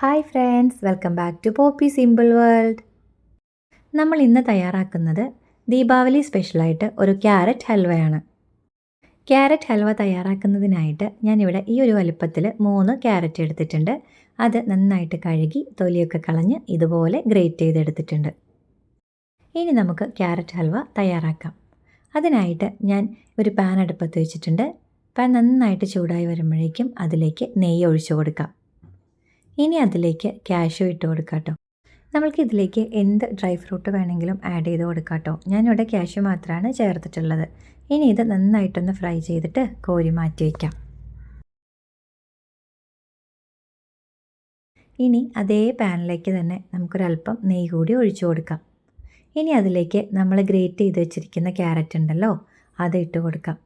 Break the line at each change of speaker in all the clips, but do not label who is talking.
Hi friends welcome back to Poppy simple world നമ്മൾ ഇന്ന് തയ്യാറാക്കുന്നത് ദീപാവലി സ്പെഷ്യലായിട്ട് ഒരു ക്യാരറ്റ് ഹൽവയാണ്. ക്യാരറ്റ് ഹൽവ തയ്യാറാക്കുന്നതിനായിട്ട് ഞാനിവിടെ ഈ ഒരു വലുപ്പത്തിൽ മൂന്ന് ക്യാരറ്റ് എടുത്തിട്ടുണ്ട്. അത് നന്നായിട്ട് കഴുകി തൊലിയൊക്കെ കളഞ്ഞ് ഇതുപോലെ ഗ്രേറ്റ് ചെയ്തെടുത്തിട്ടുണ്ട്. ഇനി നമുക്ക് ക്യാരറ്റ് ഹൽവ തയ്യാറാക്കാം. അതിനായിട്ട് ഞാൻ ഒരു പാൻ അടുപ്പത്ത് വെച്ചിട്ടുണ്ട്. പാൻ നന്നായിട്ട് ചൂടായി വരുമ്പോഴേക്കും അതിലേക്ക് നെയ്യ് ഒഴിച്ചു കൊടുക്കാം. ഇനി അതിലേക്ക് ക്യാഷു ഇട്ട് കൊടുക്കാം കേട്ടോ നമ്മൾക്ക് ഇതിലേക്ക് എന്ത് ഡ്രൈ ഫ്രൂട്ട് വേണമെങ്കിലും ആഡ് ചെയ്ത് കൊടുക്കാം കേട്ടോ ഞാനിവിടെ ക്യാഷു മാത്രമാണ് ചേർത്തിട്ടുള്ളത്. ഇനി ഇത് നന്നായിട്ടൊന്ന് ഫ്രൈ ചെയ്തിട്ട് കോരി മാറ്റി വയ്ക്കാം ഇനി അതേ പാനിലേക്ക് തന്നെ നമുക്കൊരല്പം നെയ്യ് കൂടി ഒഴിച്ചു കൊടുക്കാം. ഇനി അതിലേക്ക് നമ്മൾ ഗ്രേറ്റ് ചെയ്ത് വെച്ചിരിക്കുന്ന ക്യാരറ്റ് ഉണ്ടല്ലോ അത് ഇട്ട് കൊടുക്കാം.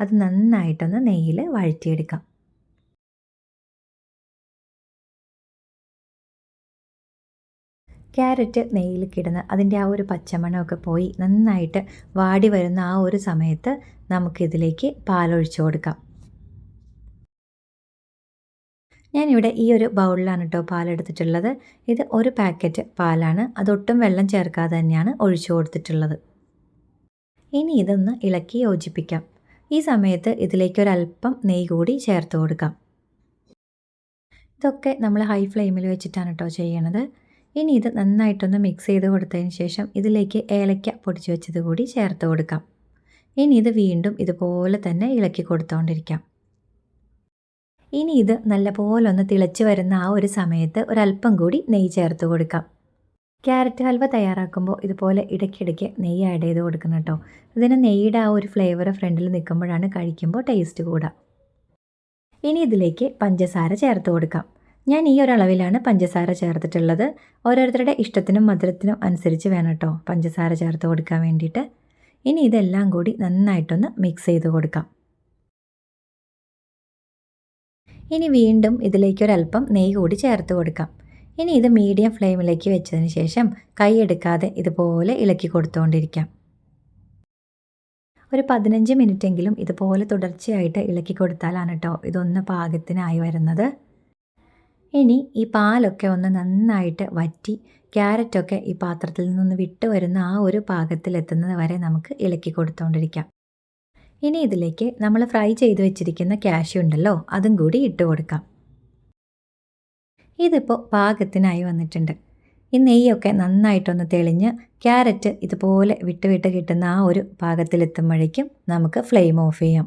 അത് നന്നായിട്ടൊന്ന് നെയ്യിൽ വഴറ്റിയെടുക്കാം. ക്യാരറ്റ് നെയ്യിൽ കിടന്ന് അതിന്റെ ആ ഒരു പച്ചമണമൊക്കെ പോയി നന്നായിട്ട് വാടി വരുന്ന ആ ഒരു സമയത്ത് നമുക്കിതിലേക്ക് പാലൊഴിച്ചു കൊടുക്കാം. ഞാനിവിടെ ഈ ഒരു ബൗളിലാണ് കേട്ടോ പാലെടുത്തിട്ടുള്ളത്. ഇത് ഒരു പാക്കറ്റ് പാലാണ്. അതൊട്ടും വെള്ളം ചേർക്കാതെ തന്നെയാണ് ഒഴിച്ചു കൊടുത്തിട്ടുള്ളത്. ഇനി ഇതൊന്ന് ഇളക്കി യോജിപ്പിക്കാം. ഈ സമയത്ത് ഇതിലേക്ക് ഒരല്പം നെയ്യ് കൂടി ചേർത്ത് കൊടുക്കാം. ഇതൊക്കെ നമ്മൾ ഹൈ ഫ്ലെയിമിൽ വെച്ചിട്ടാണ് കേട്ടോ ചെയ്യണത്. ഇനി ഇത് നന്നായിട്ടൊന്ന് മിക്സ് ചെയ്ത് കൊടുത്തതിന് ശേഷം ഇതിലേക്ക് ഏലക്ക പൊടിച്ചു വെച്ചത് കൂടി ചേർത്ത് കൊടുക്കാം. ഇനി ഇത് വീണ്ടും ഇതുപോലെ തന്നെ ഇളക്കി കൊടുത്തുകൊണ്ടിരിക്കാം ഇനി ഇത് നല്ലപോലെ ഒന്ന് തിളച്ച് വരുന്ന ആ ഒരു സമയത്ത് ഒരല്പം കൂടി നെയ്യ് ചേർത്ത് കൊടുക്കാം. ക്യാരറ്റ് ഹൽവ തയ്യാറാക്കുമ്പോൾ ഇതുപോലെ ഇടയ്ക്കിടയ്ക്ക് നെയ്യ് ആഡ് ചെയ്ത് കൊടുക്കണം കേട്ടോ. ഇതിന് നെയ്യുടെ ആ ഒരു ഫ്ലേവർ ഫ്രണ്ടിൽ നിൽക്കുമ്പോഴാണ് കഴിക്കുമ്പോൾ ടേസ്റ്റ് കൂടുക. ഇനി ഇതിലേക്ക് പഞ്ചസാര ചേർത്ത് കൊടുക്കാം. ഞാൻ ഈ ഒരളവിലാണ് പഞ്ചസാര ചേർത്തിട്ടുള്ളത്. ഓരോരുത്തരുടെ ഇഷ്ടത്തിനും മധുരത്തിനും അനുസരിച്ച് വേണം കേട്ടോ പഞ്ചസാര ചേർത്ത് കൊടുക്കാൻ വേണ്ടിയിട്ട്. ഇനി ഇതെല്ലാം കൂടി നന്നായിട്ടൊന്ന് മിക്സ് ചെയ്ത് കൊടുക്കാം. ഇനി വീണ്ടും ഇതിലേക്ക് ഒരല്പം നെയ്യ് കൂടി ചേർത്ത് കൊടുക്കാം. ഇനി ഇത് മീഡിയം ഫ്ലെയിമിലേക്ക് വെച്ചതിന് ശേഷം കൈ എടുക്കാതെ ഇതുപോലെ ഇളക്കി കൊടുത്തുകൊണ്ടിരിക്കാം ഒരു പതിനഞ്ച് മിനിറ്റെങ്കിലും ഇതുപോലെ തുടർച്ചയായിട്ട് ഇളക്കി കൊടുത്താലാണ് കേട്ടോ ഇതൊന്ന് പാകത്തിനായി വരുന്നത്. ഇനി ഈ പാലൊക്കെ ഒന്ന് നന്നായിട്ട് വറ്റി ക്യാരറ്റൊക്കെ ഈ പാത്രത്തിൽ നിന്നൊന്ന് വിട്ട് വരുന്ന ആ ഒരു പാകത്തിലെത്തുന്നത് വരെ നമുക്ക് ഇളക്കി കൊടുത്തുകൊണ്ടിരിക്കാം ഇനി ഇതിലേക്ക് നമ്മൾ ഫ്രൈ ചെയ്ത് വെച്ചിരിക്കുന്ന ക്യാഷ്യൂ ഉണ്ടല്ലോ അതും കൂടി ഇട്ട് കൊടുക്കാം. ഇതിപ്പോൾ പാകത്തിനായി വന്നിട്ടുണ്ട്. ഈ നെയ്യൊക്കെ നന്നായിട്ടൊന്ന് തെളിഞ്ഞ് ക്യാരറ്റ് ഇതുപോലെ വിട്ട് വിട്ട് കിട്ടുന്ന ആ ഒരു പാകത്തിലെത്തുമ്പോഴേക്കും നമുക്ക് ഫ്ലെയിം ഓഫ് ചെയ്യാം.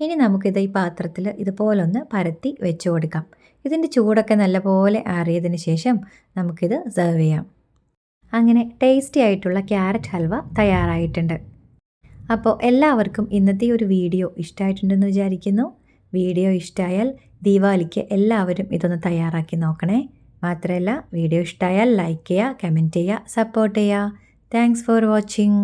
ഇനി നമുക്കിത് ഈ പാത്രത്തിൽ ഇതുപോലൊന്ന് പരത്തി വെച്ച് കൊടുക്കാം. ഇതിന്റെ ചൂടൊക്കെ നല്ലപോലെ ആറിയതിന് ശേഷം നമുക്കിത് സെർവ് ചെയ്യാം. അങ്ങനെ ടേസ്റ്റി ആയിട്ടുള്ള ക്യാരറ്റ് ഹൽവ തയ്യാറായിട്ടുണ്ട്. അപ്പോൾ എല്ലാവർക്കും ഇന്നത്തെ ഒരു വീഡിയോ ഇഷ്ടമായിട്ടുണ്ടെന്ന് വിചാരിക്കുന്നു. വീഡിയോ ഇഷ്ടമായാൽ ദീപാവലിക്ക് എല്ലാവരും ഇതൊന്ന് തയ്യാറാക്കി നോക്കണേ. മാത്രമല്ല വീഡിയോ ഇഷ്ടമായാൽ ലൈക്ക് ചെയ്യുക കമന്റ് ചെയ്യുക സപ്പോർട്ട് ചെയ്യുക. Thanks for watching